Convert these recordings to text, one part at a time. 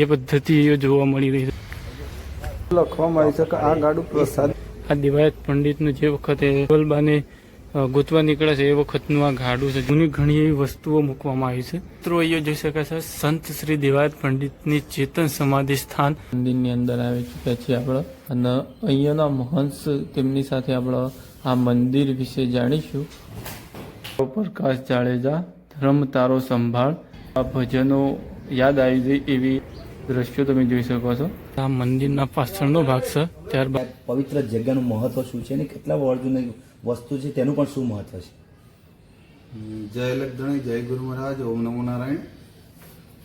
એ પદ્ધતિ જોવા મળી રહી છે. લખવામાં આવી છે કે આ ગાડું પ્રસાદ આ દિવાયત પંડિતનું જે વખતે ગોલબાને ગોતવા નીકળે છે એ વખતનું આ ગાડું છે. જૂની ઘણી એવી વસ્તુઓ મૂકવામાં આવી છે. મિત્રો અહીંયા જોઈ શકાય છે સંત શ્રી દિવાયત પંડિતની ચેતન સમાધિ સ્થાન. મંદિરની અંદર આવી ચૂક્યા છીએ આપણે. અને અહીંયાના મહંસ તેમની સાથે આપણે આ મંદિર વિશે જાણીશું. પ્રકાશ જાડેજા ધર્મ તારો સંભાળ. આ ભજનો યાદ આવી જાય એવી દ્રશ્યો તમે જોઈ શકો છો. આ મંદિરના પાછળનો ભાગ છે. ત્યારબાદ પવિત્ર જગ્યાનું મહત્વ શું છે અને કેટલા વર્ષની વસ્તુ છે તેનું પણ શું મહત્વ છે? જય લખધણી જય ગુરુ મહારાજ ઓમ નમો નારાયણ.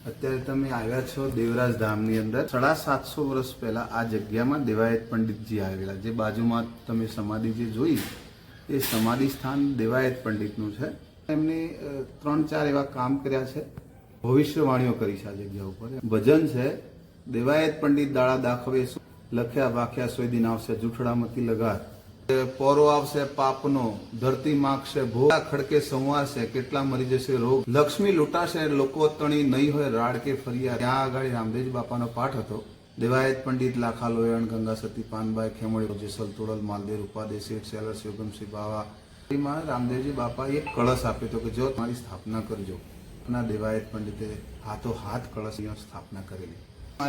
અત્યારે તમે આવ્યા છો દેવરાજ ધામની અંદર. સાડા સાતસો વર્ષ પહેલા આ જગ્યામાં દેવાયત પંડિતજી આવેલા. જે બાજુમાં તમે સમાધિ જે જોઈ એ સમાધિ સ્થાન દેવાયત પંડિતનું છે. એમને ત્રણ ચાર એવા કામ કર્યા છે. ભવિષ્યવાણીઓ કરી છે આ જગ્યા ઉપર. ભજન છે. દેવાયત પંડિત દાળા દાખવે લખ્યા વાખ્યા સોય દિન આવશે જૂઠડામતી લગાર. પોરો આવશે પાપનો. ધરતી માગશે ભોગા. ખડકે સંવારશે. કેટલા મરી જશે રોગ. લક્ષ્મી લૂંટાશે. લોકો તણી નહીં હોય રાડ કે ફરિયા ત્યાં આગળ રામદેવ બાપાનો પાઠ હતો. દેવાયત પંડિત લાખા લોયણ, ગંગા સતી પાનભાઈ ખેમળી જેસલ તોડલ માલદેવ ઉપાદે શેઠ સેલસ શિવગમસિંહ બાવા. રામદેવજી બાપાએ એક કળશ આપ્યો હતો કે જો તમારી સ્થાપના કરજો. ના દેવાયત પંડિતે હાથો હાથ કળશ અહીંયા સ્થાપના કરેલી.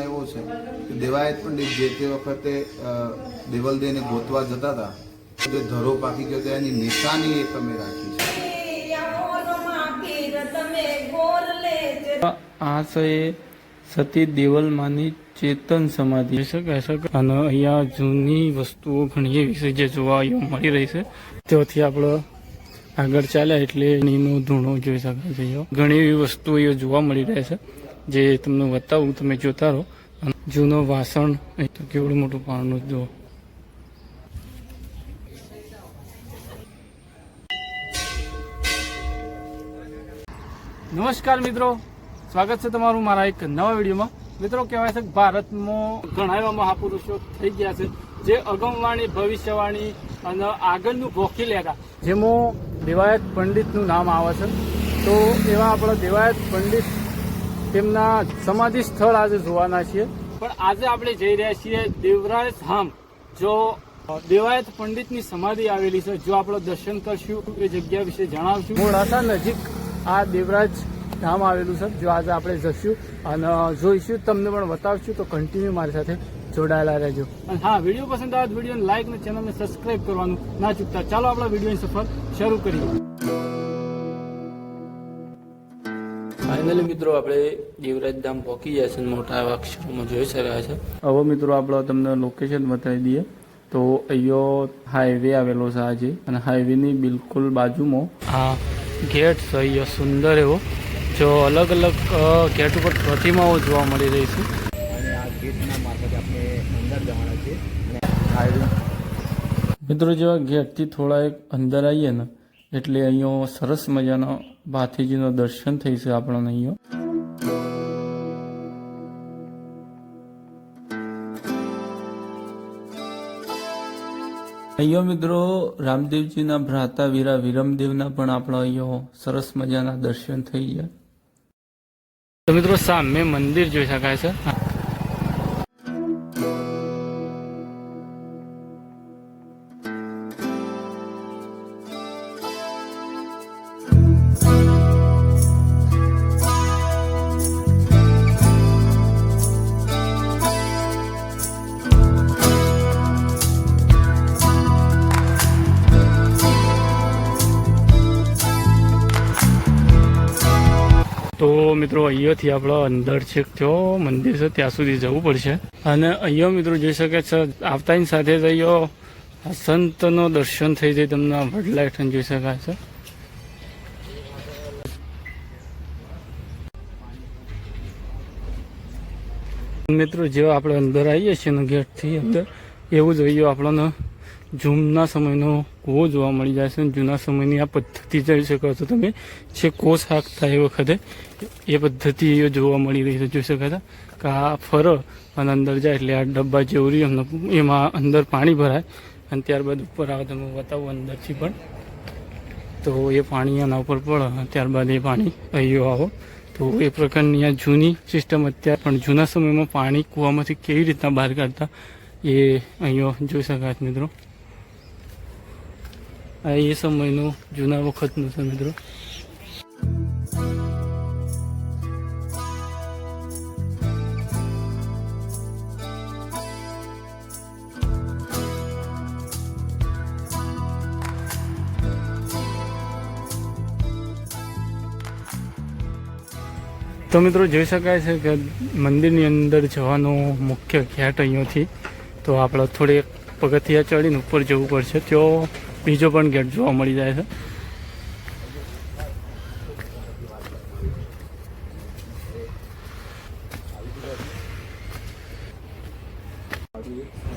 એવો છે કે દેવાયત પંડિત જે તે વખતે દેવલદેને ગોતવા જતા હતા જે ધરો પાકી ગયો એની નિશાની એ તમે રાખી છે. આ છે સતી દેવલમાંની ચેતન સમાધિ. અને અહીંયા જૂની વસ્તુઓ ઘણી એવી છે જે જોવા મળી રહી છે. ત્યાંથી આપણે આગળ ચાલે એટલે એનો ધૂણો જોઈ શકાય છે. ઘણી એવી વસ્તુઓ જોવા મળી રહે છે, જે તમને બતાવું, તમે જોતા રહો. જૂનો વાસણ એ તો કેવડું મોટું પાણનું જુઓ. નમસ્કાર મિત્રો, સ્વાગત છે તમારું મારા એક નવા વિડીયોમાં. મિત્રો, કહેવાય છે કે ભારતમાં ઘણા એવા મહાપુરુષો થઈ ગયા છે, જે અગમવાણી, ભવિષ્યવાણી અને આગળનું ભોખી લેતા, જેમાં દેવાયત પંડિતનું નામ આવે છે. તો એવા આપણા દેવાયત પંડિત તેમના સમાધિ સ્થળ આજે જોવાના છીએ. પણ આજે આપણે જઈ રહ્યા છીએ દેવરાજ ધામ, જો દેવાયત પંડિતની સમાધિ આવેલી છે, જો આપણે દર્શન કરશું, એ જગ્યા વિશે જણાવશું. મોડાસા નજીક આ દેવરાજ ધામ આવેલું છે, જો આજે આપણે જશું અને જોઈશું, તમને પણ બતાવશું, તો કન્ટિન્યુ મારી સાથે જોડાયેલા રહેજો. અને હા વીડિયો પસંદ આવે તો વિડીયોને લાઈક અને ચેનલને સબસ્ક્રાઇબ કરવાનું ના ચૂકતા. ચાલો આપણા વિડીયોની સફર શરૂ કરીએ. ફાઇનલી મિત્રો આપણે દેવરાજ ધામ પહોંચી ગયા છે મોટા એવા અક્ષરોમાં જોઈ શકાય છે. હવે મિત્રો આપણે તમને લોકેશન બતાવી દઈએ. તો અહીંયો હાઈવે આવેલો છે આજે. અને હાઈવેની બિલકુલ બાજુમાં આ ગેટ છે. અહીંયા સુંદર એવો. જો અલગ અલગ ગેટ ઉપર પ્રતિમાઓ જોવા મળી રહી છે અને આ ગેટના મારફતે આપણે અંદર જવાના છીએ અને હાઈવે મિત્રો, જેવા ઘેરથી થોડા એક અંદર આવીએ ને, એટલે અહીંયા સરસ મજાનો ભાથીજીનો દર્શન થઈ છે આપણને અહીંયા. અહીંયા મિત્રો, રામદેવજીના ભ્રાતા વીરા વિરમદેવના પણ આપણા અહીંયા સરસ મજાના દર્શન થઈ ગયા. તો મિત્રો, સામે મંદિર જોઈ શકાય છે. મિત્રો, અહીંયાથી આપણો અંદર છેક થયો. મંદિર છે, ત્યાં સુધી જવું પડશે. અને અહીંયા મિત્રો જોઈ શકે છે, આવતાની સાથે જ અહીંયા સંતનો દર્શન થઈ જાય તમને આ વડલા જોઈ શકાય છે. મિત્રો, જેવા આપણે અંદર આવીએ છીએ ગેટથી અંદર, એવું જ અહીંયા આપણને જૂમના સમયનો કૂવો જોવા મળી જાય છે જૂના સમયની આ પદ્ધતિ જોઈ શકો છો તમે, જે કોષ હાંકતા એ વખતે, એ પદ્ધતિ જોવા મળી રહી છે. જોઈ શકાય કે આ ફરો અને અંદર જાય એટલે આ ડબ્બા જેવું રહ્યું એમાં અંદર પાણી ભરાય અને ત્યારબાદ ઉપર આવે, તમે બતાવો અંદરથી પણ. તો એ પાણી આના ઉપર પડે, ત્યારબાદ એ પાણી અહીંયો આવો. તો એ પ્રકારની આ જૂની સિસ્ટમ અત્યારે પણ જૂના સમયમાં પાણી કૂવામાંથી કેવી રીતના બહાર કાઢતા, એ અહીંયો જોઈ શકાય મિત્રો. આ એ સમયનું જૂના વખતનું છે મિત્રો. તો મિત્રો જોઈ શકાય છે કે મંદિરની અંદર જવાનો મુખ્ય ઘેટ અહીંયાથી, તો આપણે થોડી પગથિયા ચડીને ઉપર જવું પડશે. ત્યાં બીજો પણ ગેટ જોવા મળી જાય છે.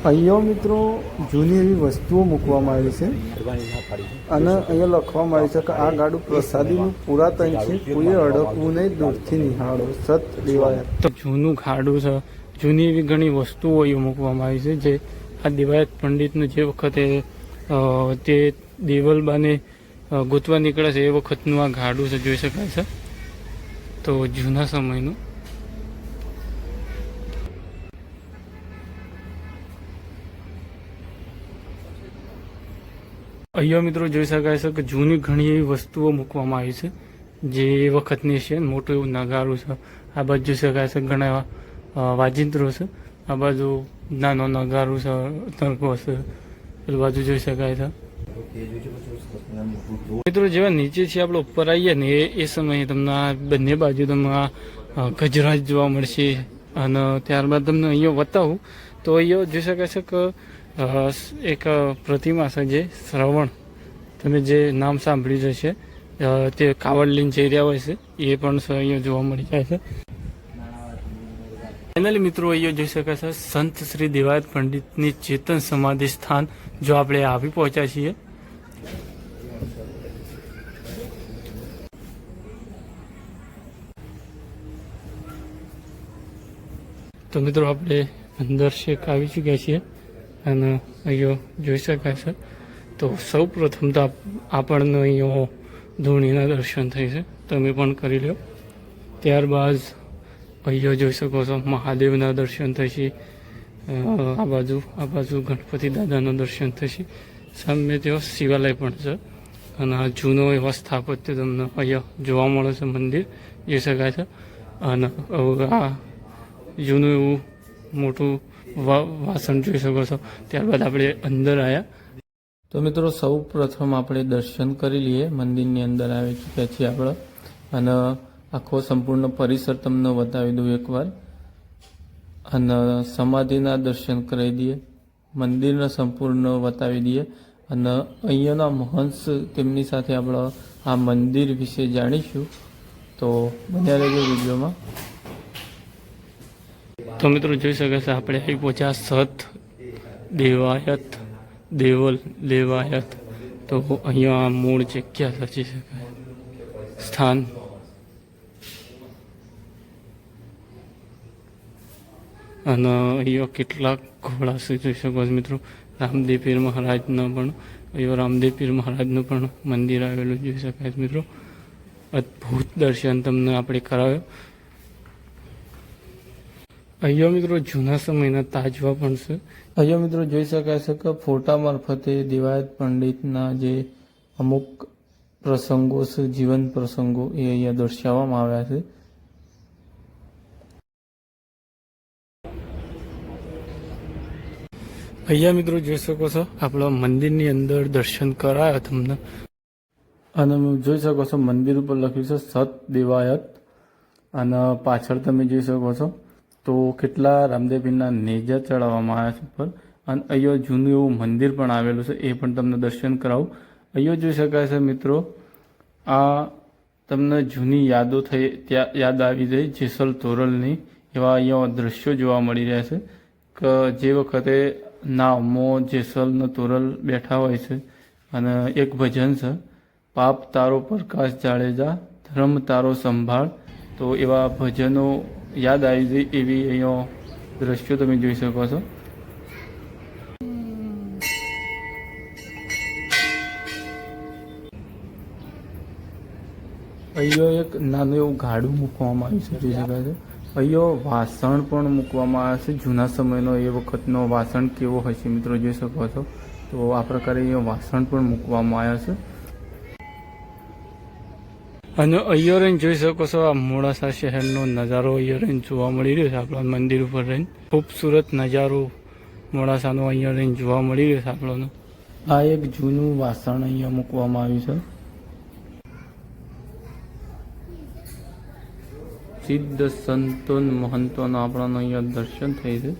અહીંયા મિત્રો જૂની એવી વસ્તુઓ મૂકવામાં આવી છે. અને અહીંયા લખવામાં આવ્યું છે કે આ ગાડું પ્રસાદીનું પુરાતન છે. કોઈએ અડકવું નહીં દૂરથી નિહાળો. સત દેવાયા તો જૂનું ખાડું છે. જૂની એવી ઘણી વસ્તુઓ અહીં મૂકવામાં આવી છે જે આ દિવાયત પંડિતનું જે વખતે તે દેવલબાને બાને ગોતવા નીકળે છે એ વખતનું આ ગાડું છે, જોઈ શકાય છે. તો જૂના સમયનું. અહીંયા મિત્રો જોઈ શકાય છે કે જૂની ઘણી એવી વસ્તુઓ મૂકવામાં આવી છે, જે એ વખતની છે. મોટું એવું નગારું છે. આ બાજુ જોઈ શકાય છે ઘણા એવા વાજિંત્રો છે. આ બાજુ નાનો નગારું છે તરકો છે પેલી બાજુ જોઈ શકાય છે. મિત્રો જેવા નીચે છે આપણે ઉપર આવીએ ને એ સમયે તમને આ બંને બાજુ તમને આ ગજરાજ જોવા મળશે. અને ત્યારબાદ તમને અહીંયા બતાવું. તો અહીંયા જોઈ શકાય છે કે એક પ્રતિમા છે જે શ્રવણ. તમે જે નામ સાંભળ્યું છે તે કાવડ લઈને જઈ રહ્યા હોય છે એ પણ અહીંયા જોવા મળી જાય છે. ફાઇનલી મિત્રો અહીંયા જોઈ શકાય છે. સંત શ્રી દેવાયત પંડિતની ચેતન સમાધિ સ્થાન, જો આપણે આવી પહોંચ્યા છીએ. તો મિત્રો, આપણે અંદર શેક આવી ચૂક્યા છીએ અને અહીંયા જોઈ શકાય છે. તો સૌ પ્રથમ તો આપણને અહીંયા ધૂણીના દર્શન થઈ છે. તમે પણ કરી લો ત્યારબાદ અહીંયા જોઈ શકો છો, મહાદેવના દર્શન થશે આ બાજુ આ બાજુ ગણપતિ દાદાનું દર્શન થશે. સામે તેઓ શિવાલય પણ છે અને આ જૂનો એવો સ્થાપત્ય તમને અહીંયા જોવા મળે છે મંદિર જોઈ શકાય છે. અને આ જૂનું એવું મોટું વાસણ જોઈ શકો છો. ત્યારબાદ આપણે અંદર આવ્યા તો મિત્રો સૌ પ્રથમ આપણે દર્શન કરી લઈએ, મંદિરની અંદર આવી ચૂક્યા છીએ આપણે. અને આખો સંપૂર્ણ પરિસર તમને બતાવી દઉં એકવાર. અને સમાધિના દર્શન કરાવી દઈએ. મંદિરના સંપૂર્ણ બતાવી દઈએ. અને અહીંયાના મહંસ તેમની સાથે આપણે આ મંદિર વિશે જાણીશું. તો બન્યા રહેજો વિડીયોમાં. તો મિત્રો જોઈ શકે છે, આપણે અહીં પહોંચ્યા સત દેવાયત, દેવલ દેવાયત તો અહીંયા મૂળ જગ્યા રચી શકાય. સ્થાન અને અહીંયા કેટલાક ઘોડા જોઈ શકો છો મિત્રો? રામદેવ પીર મહારાજના પણ, અહીંયા રામદેવ પીર મહારાજનું પણ મંદિર આવેલું જોઈ શકાય છે મિત્રો. અદ્ભુત દર્શન તમને આપણે કરાવ્યો. અહીંયા મિત્રો જૂના સમયના તાજવા પણ છે. અહીંયા મિત્રો જોઈ શકાય છે કે ફોટા મારફતે દિવાયત પંડિતના જે અમુક પ્રસંગો છે, જીવન પ્રસંગો એ અહીંયા દર્શાવવામાં આવ્યા છે. અહીંયા મિત્રો, જોઈ શકો છો, આપણા મંદિરની અંદર દર્શન કરાયા તમને. અને જોઈ શકો છો, મંદિર ઉપર લખ્યું છે, સત દેવાયત. અને પાછળ તમે જોઈ શકો છો, તો કેટલા રામદેવપીરના નેજા ચડાવવામાં આવ્યા છે ઉપર. અને અહીંયા જૂનું એવું મંદિર પણ આવેલું છે, એ પણ તમને દર્શન કરાવું. અહીંયા જોઈ શકાય છે મિત્રો, આ તમને જૂની યાદો થઈ, ત્યાં યાદ આવી જાય, જેસલ તોરલની એવા અહીંયા દ્રશ્યો જોવા મળી રહ્યા છે. કે, જે વખતે નાવમાં જેસલનો તોરલ બેઠા હોય છે અને એક ભજન છે, પાપ તારો પ્રકાશ જાડેજા ધર્મ તારો સંભાળ. તો એવા ભજનો યાદ આવી જાય એવી અહીંયા દ્રશ્યો તમે જોઈ શકો છો. અહીંયા એક નાનું એવું ગાડું મૂકવામાં આવ્યું છે, જોઈ શકાય છે. અહીંયા વાસણ પણ મૂકવામાં આવે છે. જૂના સમયનો એ વખતનો વાસણ કેવો હશે મિત્રો જોઈ શકો છો. તો આ પ્રકારે અહીંયા વાસણ પણ મૂકવામાં આવ્યા છે. અને અહીંયા રહીને જોઈ શકો છો આ મોડાસા શહેરનો નજારો અહીંયા રહીને જોવા મળી રહ્યો છે. આપણા મંદિર ઉપર રહીને ખૂબસૂરત નજારો મોડાસાનો અહીંયા રહીને જોવા મળી રહ્યો છે આપણને. આ એક જૂનું વાસણ અહીંયા મૂકવામાં આવ્યું છે. સિદ્ધ સંતોન મહંતોના આપણાનું અહીંયા દર્શન થઈ છે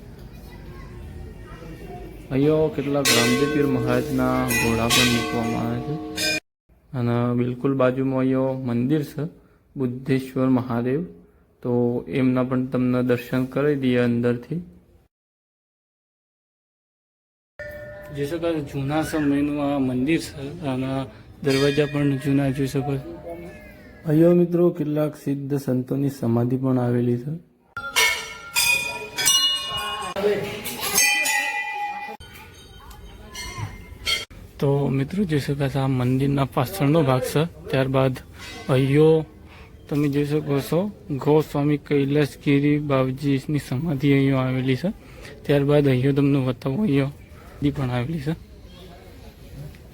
અહીંયા કેટલાક રામદેવપીર મહારાજના ઘોડા પણ મૂકવામાં આવે છે અને બિલકુલ બાજુમાં અહીંયા મંદિર છે બુદ્ધેશ્વર મહાદેવ તો એમના પણ તમને દર્શન કરી દઈએ અંદરથી જોઈ શકો જૂના સમયનું આ મંદિર છે અને દરવાજા પણ જૂના જોઈ શકો છો અહીંયા મિત્રો, કેટલાક સિદ્ધ સંતોની સમાધિ પણ આવેલી છે. તો મિત્રો જોઈ શકો છો આ મંદિરના પાછળનો ભાગ છે. ત્યારબાદ અહીંયો તમે જોઈ શકો છો, ગોસ્વામી કૈલાસગીરી બાબજીની સમાધિ અહીંયા આવેલી છે. ત્યારબાદ અહીંયા તમને બતાવો અહીંયા પણ આવેલી છે.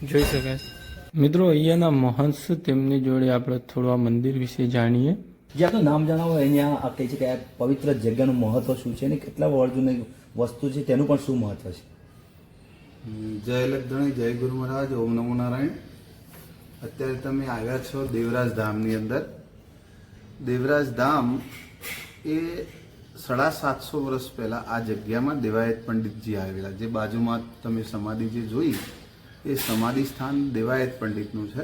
જોઈ શકાય. મિત્રો અહીંયાના મહંસ તેમની જોડે આપણે થોડું આ મંદિર વિશે જાણીએ. જે આપનું નામ જણાવો અહીંયા આ કહે છે કે આ પવિત્ર જગ્યાનું મહત્વ શું છે અને કેટલા વર્ષ જૂની વસ્તુ છે તેનું પણ શું મહત્વ છે? જય લખધણી જય ગુરુ મહારાજ ઓમ નમો નારાયણ. અત્યારે તમે આવ્યા છો દેવરાજ ધામની અંદર. દેવરાજ ધામ એ સાડા સાતસો વર્ષ પહેલા આ જગ્યામાં દેવાયત પંડિતજી આવેલા. જે બાજુમાં તમે સમાધિ જે જોઈ એ સમાધિ સ્થાન દેવાયત પંડિતનું છે.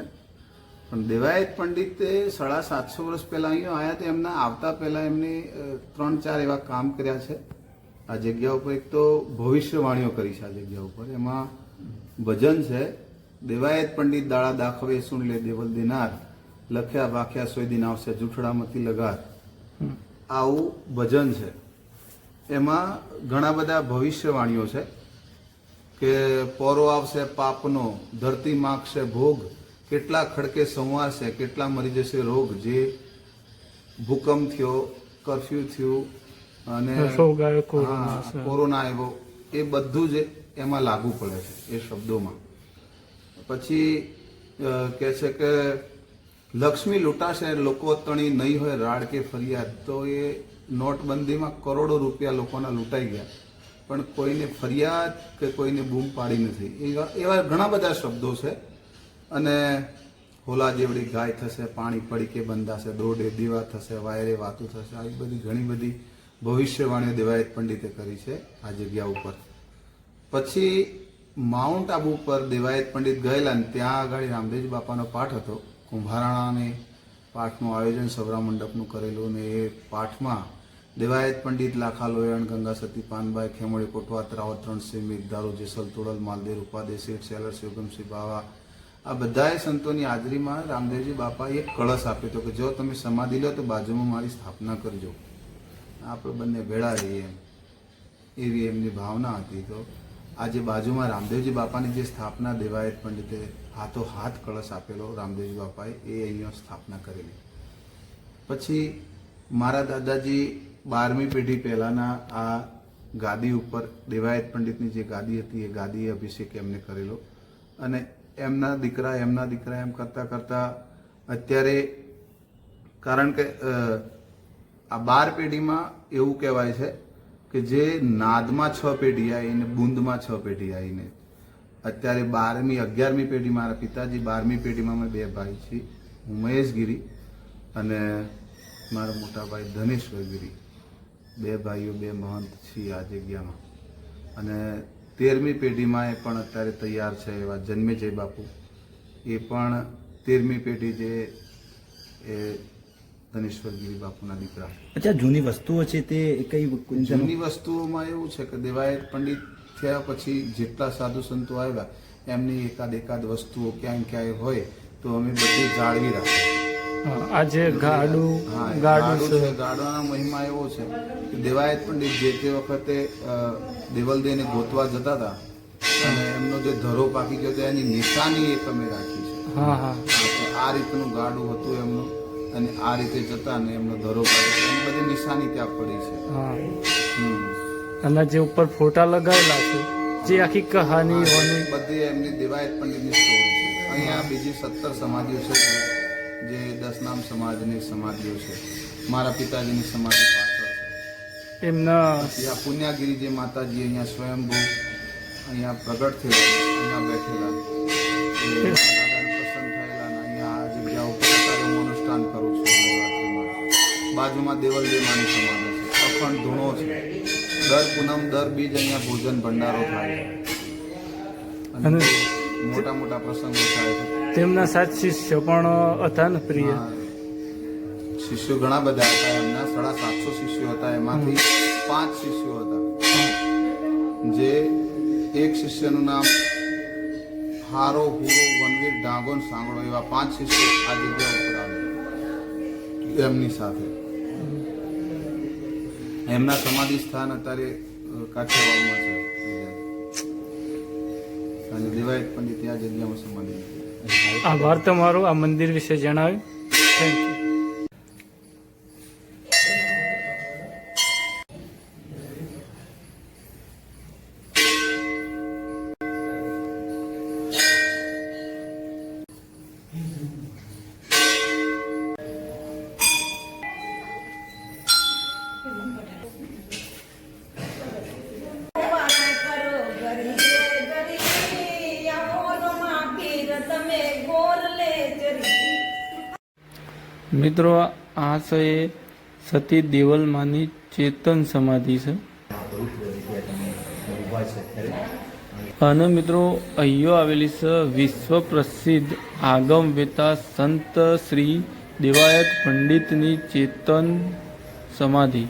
પણ દેવાયત પંડિતે સાડા સાતસો વર્ષ પહેલાં અહીંયા આવ્યા તો એમના આવતા પહેલાં એમને ત્રણ ચાર એવા કામ કર્યા છે. આ જગ્યા ઉપર એક તો ભવિષ્યવાણીઓ કરી છે આ જગ્યા ઉપર. એમાં ભજન છે દેવાયત પંડિત દાળા દાખવે સુન લે દેવલ દિનાર લખ્યા વાખ્યા સોય દિન આવશે જૂઠડામાંથી લગાર. આવું ભજન છે. એમાં ઘણા બધા ભવિષ્યવાણીઓ છે. કે પોરો આવશે પાપનો ધરતી માગશે ભોગ કેટલા ખડકે સંવારશે કેટલા મરી જશે રોગ જે ભૂકંપ થયો કરફ્યુ થયું અને કોરોના આવ્યો એ બધું જ એમાં લાગુ પડે છે એ શબ્દોમાં. પછી કે કહે છે કે લક્ષ્મી લૂંટાશે લોકો તણી નહીં હોય રાડ કે ફરિયાદ તો એ નોટબંધીમાં કરોડો રૂપિયા લોકોના લૂંટાઈ ગયા. પણ કોઈને ફરિયાદ કે કોઈને બૂમ પાડી નથી. એવા ઘણા બધા શબ્દો છે. અને હોલા જેવડી ગાય થશે, પાણી પડી કે બંધાશે, દોડે, દીવા થશે, વાયરે વાતું થશે. આવી બધી ઘણી બધી ભવિષ્યવાણીઓ દેવાયત પંડિતે કરી છે આ જગ્યા ઉપર. પછી માઉન્ટ આબુ પર દેવાયત પંડિત ગયેલા અને ત્યાં આગળ રામદેવ બાપાનો પાઠ હતો. કુંભારાણાને પાઠનું આયોજન સૌરા મંડપનું કરેલું ને એ પાઠમાં દેવાયત પંડિત લાખા લોયણ ગંગા સતી પાનભાઈ ખેમળી કોટવાત રાવત ત્રણસિંહ મેઘદારો જેસલ તોડલ માલદેર ઉપાદે શેઠ સેલર શિવગમસિંહ બાવા. આ બધાએ સંતોની હાજરીમાં રામદેવજી બાપાએ એક કળશ આપ્યો હતો કે જો તમે સમાધિ લો તો બાજુમાં મારી સ્થાપના કરજો. આપણે બંને ભેળા રહીએ એવી એમની ભાવના હતી તો આજે બાજુમાં રામદેવજી બાપાની જે સ્થાપના દેવાયત પંડિતે હાથો હાથ કળશ આપેલો રામદેવજી બાપાએ, એ અહીંયા સ્થાપના કરેલી. પછી મારા દાદાજી બારમી પેઢી પહેલાના આ ગાદી ઉપર દેવાયત પંડિતની જે ગાદી હતી, એ ગાદીએ અભિષેક એમને કરેલો. અને એમના દીકરા એમના દીકરા એમ કરતાં કરતાં અત્યારે કારણ કે આ બાર પેઢીમાં એવું કહેવાય છે કે જે નાદમાં છ પેઢી આવીને બુંદમાં છ પેઢી આવીને અત્યારે બારમી, અગિયારમી પેઢી મારા પિતાજી, બારમી પેઢીમાં અમે બે ભાઈ છીએ. હું મહેશગીરી અને મારા મોટા ભાઈ ધનેશ્વરગીરી. બે ભાઈઓ બે મહંત છીએ આ જગ્યામાં અને તેરમી પેઢીમાં એ પણ અત્યારે તૈયાર છે એવા જન્મે છે બાપુ. એ પણ તેરમી પેઢી જે એ ધનેશ્વરગીરી બાપુના દીકરા. અચ્છા જૂની વસ્તુઓ છે તે કઈ જૂની વસ્તુઓમાં એવું છે કે દેવાયત પંડિત થયા પછી જેટલા સાધુ સંતો આવ્યા એમની એકાદ એકાદ વસ્તુઓ ક્યાંય ક્યાંય હોય તો અમે બધી જાળવી રાખીએ. હા, આ ગાડું ગાડું છે. ગાડાનો મહિમા એવો છે કે દેવાયત પંડિત જે તે વખતે દેવલદેને ગોતવા જતા હતા અને એમનો જે ધરો પાકી ગયો હતો એની નિશાની એ તમે રાખી છે. હા હા. આ રીતનું ગાડું હતું એમનું અને આ રીતે જતા ને એમનો ધરો પાકી એની બધી નિશાની ત્યાં પડી છે. હા. અને જે ઉપર ફોટા લગાવેલા છે જે આખી કહાની બધી એમની દેવાયત પંડિતની સ્ટોરી છે. અહીંયા બીજી સત્તર સમાધિઓ છે. જે દસનામ સમાજની સમાધિઓ છે. મારા પિતાજીની સમાધિ પાછળ છે. એમના આ પુણ્યાગીરી જે માતાજી અહીંયા સ્વયંભૂ અહીંયા પ્રગટ થયેલા અહીંયા બેઠેલા એ થયેલા અહીંયા આ જગ્યા ઉપર અત્યારે હું અનુષ્ઠાન કરું છું. બાજુમાં દેવલજી માની સમાધિ છે. અખંડ ધૂણો છે. દર પૂનમ દર બીજ અહીંયા ભોજન ભંડારો થાય છે. અને મોટા મોટા પ્રસંગો થાય છે. તેમના સાત શિષ્ય પણ હતા ને પ્રિય. શિષ્યો ઘણા બધા હતા. એમના સાડા સાતસો શિષ્યો હતા. એમાંથી પાંચ શિષ્યો હતા. જે એક શિષ્યનું નામ હારો હુરો વનવીર ડાંગોન સાંગળો એવા પાંચ શિષ્યો આ જગ્યા ઉપર આવ્યા એમની સાથે. એમના સમાધિ સ્થાન અત્યારે કાઠિયાવાડમાં છે. અને દેવાયત પંડિત ત્યાં જગ્યામાં સમાધિ. આભાર તમારો આ મંદિર વિશે જણાવ્યું. થેન્ક યુ મિત્રો, આ છે સતી દેવલમાંની ચેતન સમાધિ છે. અને મિત્રો, અહીંયો આવેલી છે વિશ્વ પ્રસિદ્ધ આગમ વેતા સંત શ્રી દેવાયત પંડિતની ચેતન સમાધિ.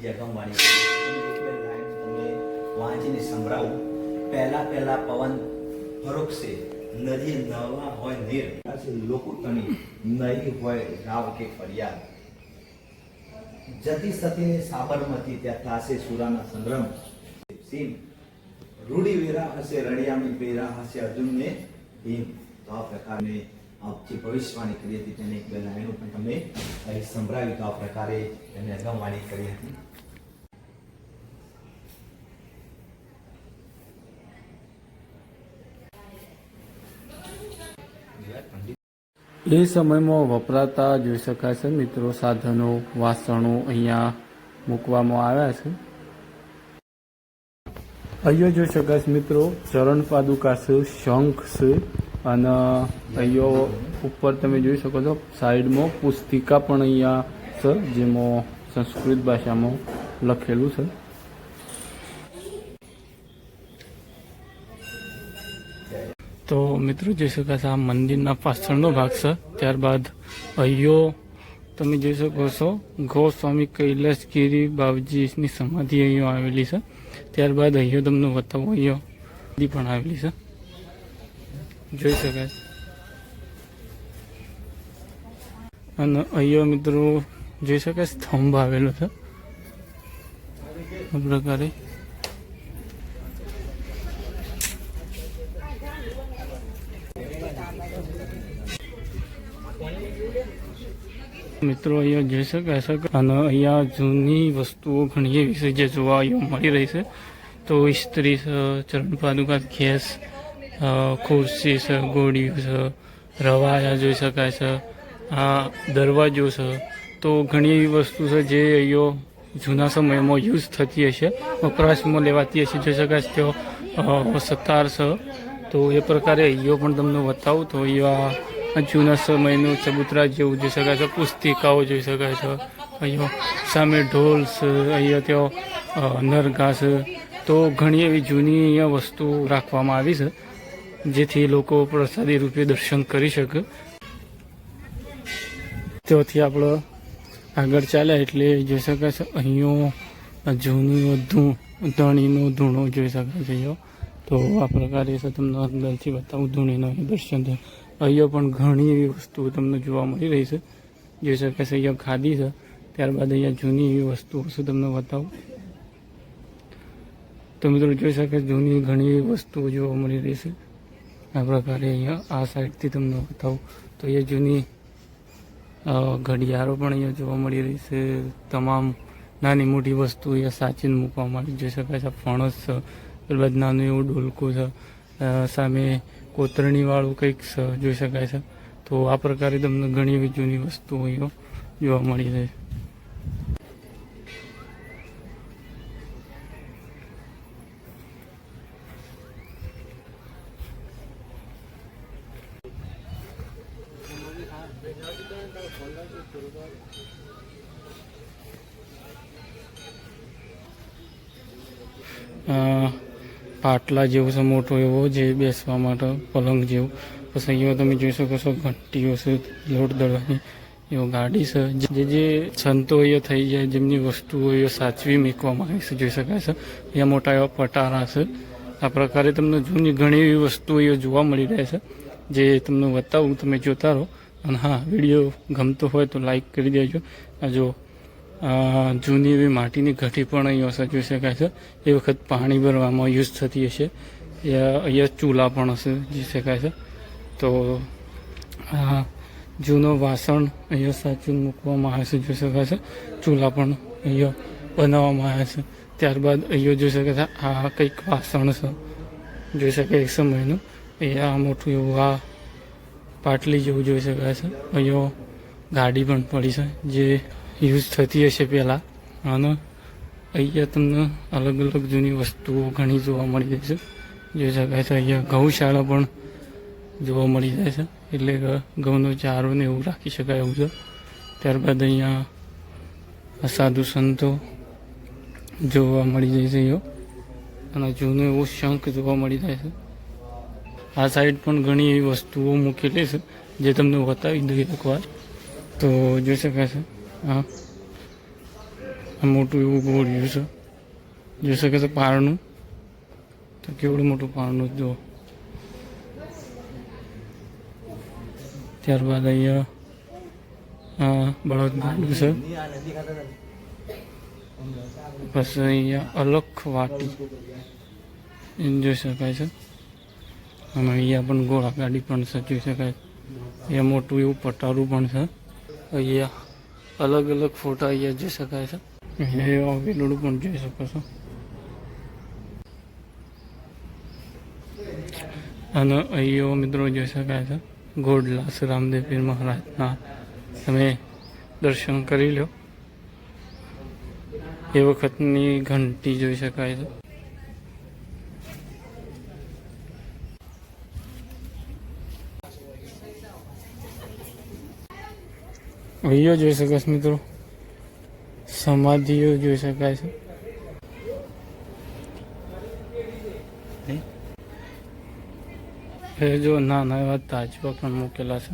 જે અગમવાણી છે, એની એક બે લાઈન તમને વાંચીને સંભળાવું પહેલા પહેલા પવન ફરોકશે નદી નવા હોય નીર લોકો તણી નહીં હોય રાવ કે ફરિયાદ. જતી સતીને સાબરમતી ત્યાં થાશે સુરાના સંગ્રમ સીમ. રૂડી વેરા હશે રણિયામી વેરા હશે અર્જુનને ભીમ તો આ પ્રકારને જે ભવિષ્યવાણી કરી હતી તેને એક બે લાઈનો પણ તમે અહીં સંભળાવી. તો આ પ્રકારે એને અગમવાણી કરી હતી. એ સમયમાં વપરાતા જોઈ શકાય છે મિત્રો, સાધનો, વાસણો અહીંયા મૂકવામાં આવ્યા છે. અહીંયા જોઈ શકાય છે મિત્રો, ચરણ પાદુકા છે, શંખ છે, અને અહીંયા ઉપર તમે જોઈ શકો છો, સાઈડમાં પુસ્તિકા પણ અહીંયા છે, જેમાં સંસ્કૃત ભાષામાં લખેલું છે. તો મિત્રો, જોઈ શકાય છે આ મંદિરના પાછળનો ભાગ છે. ત્યારબાદ અહીંયો તમે જોઈ શકો છો, ગોસ્વામી કૈલાસગીરી બાબજીની સમાધિ અહીંયા આવેલી છે. ત્યારબાદ અહીંયા તમને બતાવો અહીંયા નદી પણ આવેલી છે. જોઈ શકાય. અને અહીંયા મિત્રો, જોઈ શકાય, સ્તંભ આવેલો છે. આ પ્રકારે. મિત્રો, અહીંયા જોઈ શકાય છે અને અહીંયા જૂની વસ્તુઓ ઘણી એવી છે જે જોવા અહીંયા મળી રહી છે. તો ઇસ્ત્રી છે ચરણ પાદુકા ગેસ ખુરશી છે, ગોળીઓ છે, રવાયા જોઈ શકાય છે આ દરવાજો છે. તો ઘણી એવી વસ્તુ છે જે અહીંયા જૂના સમયમાં યુઝ થતી હશે, વપરાશમાં લેવાતી હશે. જોઈ શકાય છે સત્તાર છે. તો એ પ્રકારે અહીંયા પણ તમને બતાવું તો અહીંયા જૂના સમયનું ચબૂતરા જેવું જોઈ શકાય છે, પુસ્તિકાઓ જોઈ શકાય છે. અહીંયા સામે ઢોલ અહીંયા ત્યાં નરઘાસ, તો ઘણી એવી જૂની અહીંયા વસ્તુ રાખવામાં આવી છે, જેથી લોકો પ્રસાદી રૂપે દર્શન કરી શકે. ત્યાંથી આપણે આગળ ચાલ્યા એટલે જોઈ શકાય છે, અહીંયા જૂની ધૂ ધણીનો ધૂણો જોઈ શકાય છે અહીંયા. તો આ પ્રકારે તમને અંદરથી બતાવું, ધૂણીનો દર્શન અહીંયા પણ ઘણી એવી વસ્તુઓ તમને જોવા મળી રહી છે. જોઈ શકે છે અહીંયા ખાદી છે. ત્યારબાદ અહીંયા જૂની એવી વસ્તુઓ શું તમને બતાવું? તો મિત્રો જોઈ શકે જૂની ઘણી એવી વસ્તુઓ જોવા મળી રહી છે, આ પ્રકારે અહીંયા આ સાઈડથી તમને બતાવું. તો અહીંયા જૂની ઘડિયાળો પણ અહીંયા જોવા મળી રહી છે. તમામ નાની મોટી વસ્તુ અહીંયા સાચીને મૂકવામાં આવી. જોઈ શકાય છે, ફણસ છે, ત્યારબાદ નાનું એવું ડોલકું છે સામે કોતરણીવાળું કંઈક જોઈ શકાય છે. તો આ પ્રકારે તમને ઘણી એવી જૂની વસ્તુઓ જોવા મળી રહે છે. અ, પાટલા જેવું છે, મોટો એવો જે બેસવા માટે પલંગ જેવું. પછી અહીંયા તમે જોઈ શકો છો, ઘંટીઓ છે, લોટ દળવાની એવો ગાડી છે. જે જે સંતો અહીંયા થઈ જાય, જેમની વસ્તુઓ અહીંયા સાચવી મૂકવામાં આવી છે, જોઈ શકાય છે. અહીંયા મોટા એવા પટારા છે. આ પ્રકારે તમને જૂની ઘણી એવી વસ્તુઓ અહીંયા જોવા મળી રહે છે, જે તમને બતાવું, તમે જોતા રહો. અને હા, વીડિયો ગમતો હોય તો લાઈક કરી દેજો. આ જો જૂની એવી માટીની ઘટી પણ અહીંયા જોઈ શકાય છે. એ વખત પાણી ભરવામાં યુઝ થતી હશે. અહીંયા ચૂલા પણ હશે જોઈ શકાય છે. તો જૂનો વાસણ અહીંયા સાચું મૂકવામાં આવે છે, જોઈ શકાય છે. ચૂલા પણ અહીંયા બનાવવામાં આવ્યા છે. ત્યારબાદ અહીંયા જોઈ શકાય છે, આ કંઈક વાસણ છે. જોઈ શકાય એક સમયનું. અહીંયા મોટું એવું આ પાટલી જેવું જોઈ શકાય છે. અહીંયા ગાડી પણ પડી છે, જે યુઝ થતી હશે પહેલાં. અને અહીંયા તમને અલગ અલગ જૂની વસ્તુઓ ઘણી જોવા મળી જાય છે. જોઈ શકાય છે અહીંયા ગૌશાળા પણ જોવા મળી જાય છે. એટલે ઘઉંનો ચારો ને એવું રાખી શકાય એવું છે. ત્યારબાદ અહીંયા સાધુ સંતો જોવા મળી જાય છે અહીંયા. અને જૂનો એવો શંખ જોવા મળી જાય છે. આ સાઈડ પણ ઘણી એવી વસ્તુઓ મૂકેલી છે, જે તમને બતાવી દઉં એકવાર તો જોઈ શકાય છે. હા. આ મોટું એવું ગોળિયું છે. જોઈ શકે છે પારણું. તો કેવડું મોટું પારણું જો ત્યારબાદ અહીંયા હા બળદ ગાડું છે. પછી અહીંયા અલખ વાટી. એમ જોઈ શકાય છે. અને અહીંયા પણ ઘોડા ગાડી પણ છે જોઈ શકાય. અહીંયા મોટું એવું પટારું પણ છે. અહીંયા અલગ અલગ ફોટા અહીંયા જોઈ શકાય છે. અહીંયા પણ જોઈ શકો છો. અને અહીંયા મિત્રો જોઈ શકાય છે. ગોડલાસ રામદેવ પીર મહારાજના. તમે દર્શન કરી લો. એ વખતની ઘંટી જોઈ શકાય છે. અહીંયા જોઈ શકાય છે મિત્રો. સમાધિઓ જોઈ શકાય છે. એ જો નાના એવા તાજવા પણ મૂકેલા છે.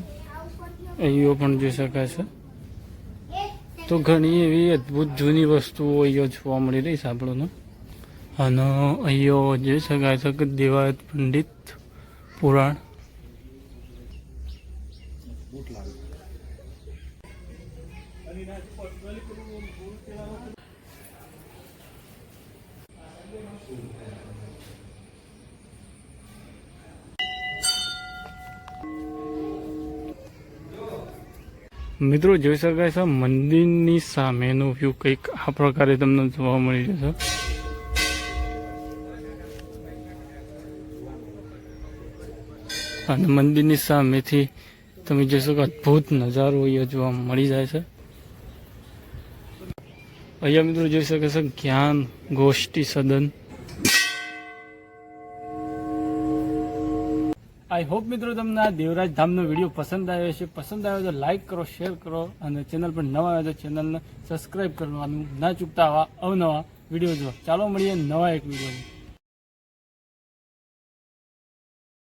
અહીંયો પણ જોઈ શકાય છે. તો ઘણી એવી અદ્ભુત જૂની વસ્તુઓ અહીંયા જોવા મળી રહી છે આપણને. અને અહીંયા જોઈ શકાય છે કે દેવાયત પંડિત પુરાણ. મિત્રો, જોઈ શકાય છે, મંદિરની સામેનો વ્યૂ કંઈક આ પ્રકારે તમને જોવા મળી જશે. અને મંદિરની સામેથી તમે જોઈ શકો, અદ્ભુત નજારો અહીંયા જોવા મળી જાય છે. અહીંયા મિત્રો જોઈ શકે છે જ્ઞાન, ગોષ્ઠી, સદન. આઈ હોપ મિત્રો તમને આ દેવરાજ ધામનો વીડિયો પસંદ આવ્યો છે પસંદ આવ્યો તો લાઇક કરો શેર કરો અને ચેનલ પર નવા આવ્યો તો ચેનલને સબસ્ક્રાઈબ કરવાનું ના ચૂકતા આવા અવનવા વીડિયો જો ચાલો મળીએ નવા એક વિડીયોમાં.